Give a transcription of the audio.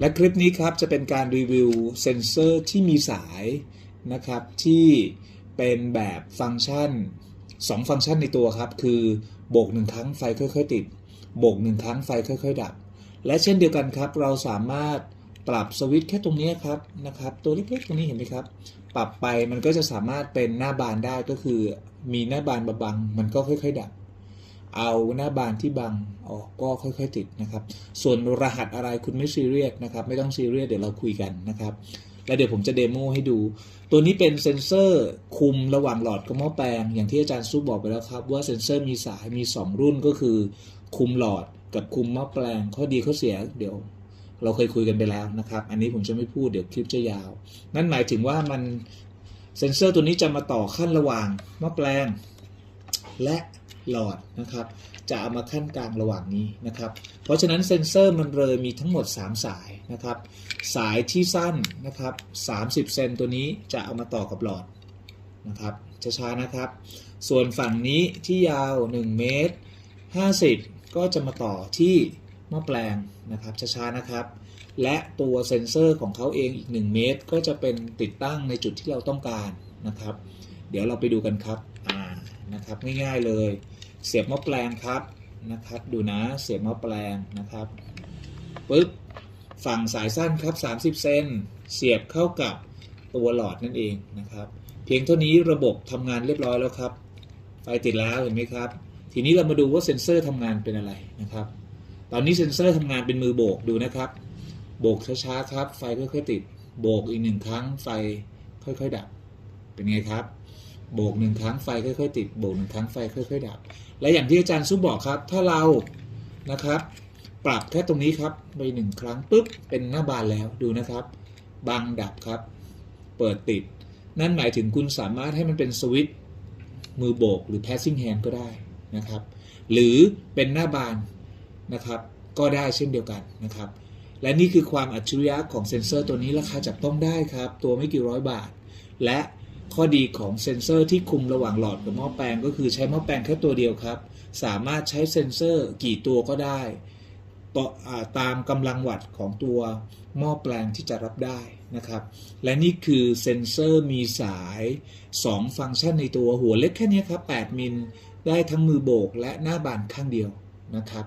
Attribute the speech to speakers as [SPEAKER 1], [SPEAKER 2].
[SPEAKER 1] และคลิปนี้ครับจะเป็นการรีวิวเซนเซอร์ที่มีสายนะครับที่เป็นแบบฟังก์ชัน 2 ฟังก์ชันในตัวครับ คือโบกหนึ่งครั้งไฟค่อยๆติด โบกหนึ่งครั้งไฟค่อยๆ ดับ และเช่นเดียวกันครับ เราสามารถปรับสวิตช์แค่ตรงนี้ครับนะครับตัวเล็กๆตรงนี้เห็นไหมครับ ปรับไปมันก็จะสามารถเป็นหน้าบานได้ก็คือ มีหน้าบานมาบัง มันก็ค่อย ๆ ดับ เอาหน้าบานที่บังออกก็ค่อย ๆ ติดนะครับ ส่วนรหัสอะไรคุณไม่ซีเรียสนะครับ ไม่ต้องซีเรียสเดี๋ยวเราคุยกันนะครับ แล้วเดี๋ยวผมจะเดโมให้ดู ตัวนี้เป็นเซ็นเซอร์คุมระหว่างหลอดกับหม้อแปลง อย่างที่อาจารย์ซุปบอกไปแล้วครับ ว่าเซ็นเซอร์มีสายมี 2 รุ่นก็คือ คุมหลอดกับคุมหม้อแปลง ข้อดีข้อเสียเดี๋ยว เราเคยคุยกันไปแล้วนะครับ อันนี้ผมจะไม่พูดเดี๋ยวคลิปจะยาว นั่นหมายถึงว่ามันเซ็นเซอร์ตัวนี้จะมาต่อขั้นระหว่างหม้อแปลง และ หลอดนะครับ จะเอามาขั้นกลางระหว่างนี้นะครับ เพราะฉะนั้นเซ็นเซอร์มันเลยมีทั้งหมด 3 สายนะครับ สายที่สั้นนะครับ30เซนตัวนี้จะเอามาต่อกับหลอดนะครับช้าๆนะครับ ส่วนฝั่งนี้ที่ยาว 1 เมตร 50 ก็จะมาต่อที่หม้อแปลงนะครับช้าๆนะครับ และตัวเซ็นเซอร์ของเขาเองอีก 1 เมตร ก็จะเป็นติดตั้งในจุดที่เราต้องการนะครับ เดี๋ยวเราไปดูกันครับอ่านะครับง่ายๆเลย เสียบหม้อแปลงครับนะครับดูนะเสียบหม้อแปลงนะครับปึ๊บฝั่งสายสั้นครับ 30 เซนเสียบเข้ากับตัวหลอดนั่นเองนะครับ เพียงเท่านี้ระบบทำงานเรียบร้อยแล้วครับ ไฟติดแล้วเห็นไหมครับ ทีนี้เรามาดูว่าเซ็นเซอร์ทำงานเป็นอะไรนะครับ ตอนนี้เซ็นเซอร์ทำงานเป็นมือโบกดูนะครับ โบกช้าๆครับ ไฟค่อยๆติด โบกอีกหนึ่งครั้งไฟค่อยๆดับ เป็นไงครับ โบกหนึ่งครั้งไฟค่อยๆติดโบกหนึ่งครั้งไฟค่อยๆดับ และอย่างที่อาจารย์ซุปบอกครับ ถ้าเรานะครับปรับแค่ตรงนี้ครับไปหนึ่งครั้งปุ๊บเป็นหน้าบานแล้วดูนะครับบังดับครับ เปิดติด นั่นหมายถึงคุณสามารถให้มันเป็นสวิตช์มือโบกหรือ passing hand ก็ได้นะครับ หรือเป็นหน้าบานนะครับ ก็ได้เช่นเดียวกันนะครับ และนี่คือความอัจฉริยะของเซ็นเซอร์ตัวนี้ราคาจับต้องได้ครับ ตัวไม่กี่ร้อยบาท และ ข้อดีของเซ็นเซอร์ที่คุมระหว่างหลอดกับหม้อแปลงก็คือใช้หม้อแปลงแค่ตัวเดียวครับ สามารถใช้เซ็นเซอร์กี่ตัวก็ได้ตาตามกำลังวัตต์ของตัวหม้อแปลงที่จะรับได้นะครับ และนี่คือเซ็นเซอร์มีสาย 2 ฟังก์ชันในตัวหัวเล็กแค่นี้ครับ 8 มิลได้ทั้งมือโบกและหน้าบานข้างเดียวนะครับ